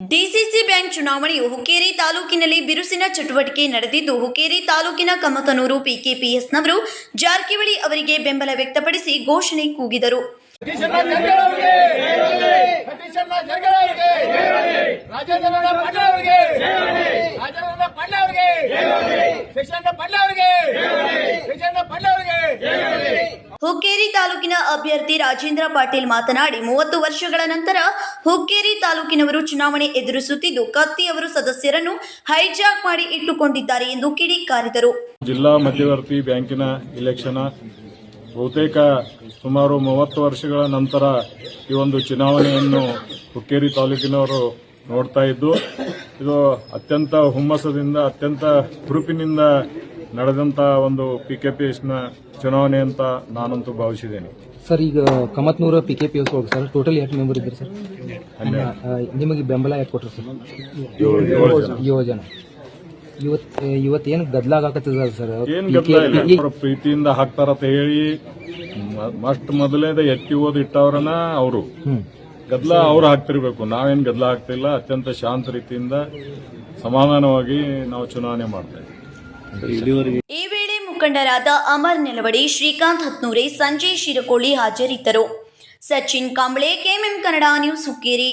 DCC bank ಚುನಾವಣೆಯು Hukkeri ತಾಲೂಕಿನಲ್ಲಿ ಬಿರುಸಿನ ಚಟುವಟಿಕೆ ನಡೆದಿದ್ದು ಹುಕ್ಕೇರಿ ತಾಲೂಕಿನ ಕಮತನೂರು ಪಿಕೆಪಿಎಸ್ನವರು ಜಾರಕಿಹೊಳಿ ಅವರಿಗೆ ಬೆಂಬಲ ವ್ಯಕ್ತಪಡಿಸಿ ಘೋಷಣೆ ಕೂಗಿದರು. ಸತೀಶಣ್ಣ ಜಾರಕಿಹೊಳಿ ಅವರಿಗೆ ಸತೀಶಣ್ಣ ಜಾರಕಿಹೊಳಿ ಅವರಿಗೆ ರಾಜೇಂದ್ರ ಪಾಂಡ್ಯ ಅವರಿಗೆ ರಾಜೇಂದ್ರ ಪಾಂಡ್ಯ ಅವರಿಗೆ ಕೃಷ್ಣಣ್ಣ ಪಾಂಡ್ಯ ಅವರಿಗೆ ಕೃಷ್ಣಣ್ಣ ಪಾಂಡ್ಯ ಅವರಿಗೆ ಹುಕ್ಕೇರಿ ತಾಲೂಕಿನ ಅಭ್ಯರ್ಥಿ ರಾಜೇಂದ್ರ ಪಾಟೀಲ್ ಮಾತನಾಡಿ ಮೂವತ್ತು ವರ್ಷಗಳ ನಂತರ ಹುಕ್ಕೇರಿ ತಾಲೂಕಿನವರು ಚುನಾವಣೆ ಎದುರಿಸುತ್ತಿದ್ದು ಕತ್ತಿ ಅವರು ಸದಸ್ಯರನ್ನು ಹೈಜಾಕ್ ಮಾಡಿ ಇಟ್ಟುಕೊಂಡಿದ್ದಾರೆ ಎಂದು ಕಿಡಿಕಾರಿದರು. ಜಿಲ್ಲಾ ಮಧ್ಯವರ್ತಿ ಬ್ಯಾಂಕಿನ ಇಲೆಕ್ಷನ್ ಬಹುತೇಕ ಸುಮಾರು ಮೂವತ್ತು ವರ್ಷಗಳ ನಂತರ ಈ ಒಂದು ಚುನಾವಣೆಯನ್ನು ಹುಕ್ಕೇರಿ ತಾಲೂಕಿನವರು ನೋಡ್ತಾ ಇದ್ದು, ಇದು ಅತ್ಯಂತ ಹುಮ್ಮಸದಿಂದ, ಅತ್ಯಂತ ಹುರುಪಿನಿಂದ ನಡೆದಂತ ಒಂದು ಪಿಕೆಪಿಎಸ್ನ ಚುನಾವಣೆ ಅಂತ ನಾನಂತೂ ಭಾವಿಸಿದ್ದೇನೆ. ಸರ್ ಈಗ Kamatnur P K P S ಹೋಗಿ ಸರ್ ಟೋಟಲ್ ಎಷ್ಟು ಮೆಂಬರ್ ಇದ್ದಾರೆ ಸರ್? ನಿಮಗೆ ಬೆಂಬಲ ಯಾಕೆ ಕೊಟ್ಟರು ಸರ್? ಏಳು ಜನ. ಇವತ್ತು ಇವತ್ತೇನು ಗದ್ಲಾಗತ್ತದ ಸರ್? ಏನು ಅವ್ರ ಪ್ರೀತಿಯಿಂದ ಹಾಕ್ತಾರಂತ ಹೇಳಿ ಮಸ್ಟ್ ಮೊದಲೇದ ಎತ್ತಿ ಓದ್ ಇಟ್ಟವ್ರನ್ನ ಅವರು. ಗದ್ಲ ಅವ್ರು ಹಾಕ್ತಿರ್ಬೇಕು. ನಾವೇನು ಗದ್ಲ ಹಾಕ್ತಿಲ್ಲ ಅತ್ಯಂತ ಶಾಂತ ರೀತಿಯಿಂದ ಸಮಾಧಾನವಾಗಿ ನಾವು ಚುನಾವಣೆ ಮಾಡ್ತಾ ಇದ್ದೀವಿ. ಈ ವೇಳೆ ಮುಖಂಡರಾದ ಅಮರ್ ನೆಲವಡಿ, ಶ್ರೀಕಾಂತ್ ಹತ್ನೂರೆ, ಸಂಜಯ್ ಶಿರಕೋಳಿ ಹಾಜರಿದ್ದರು. Sachin Kamble, KMM Kannada news Hukkeri.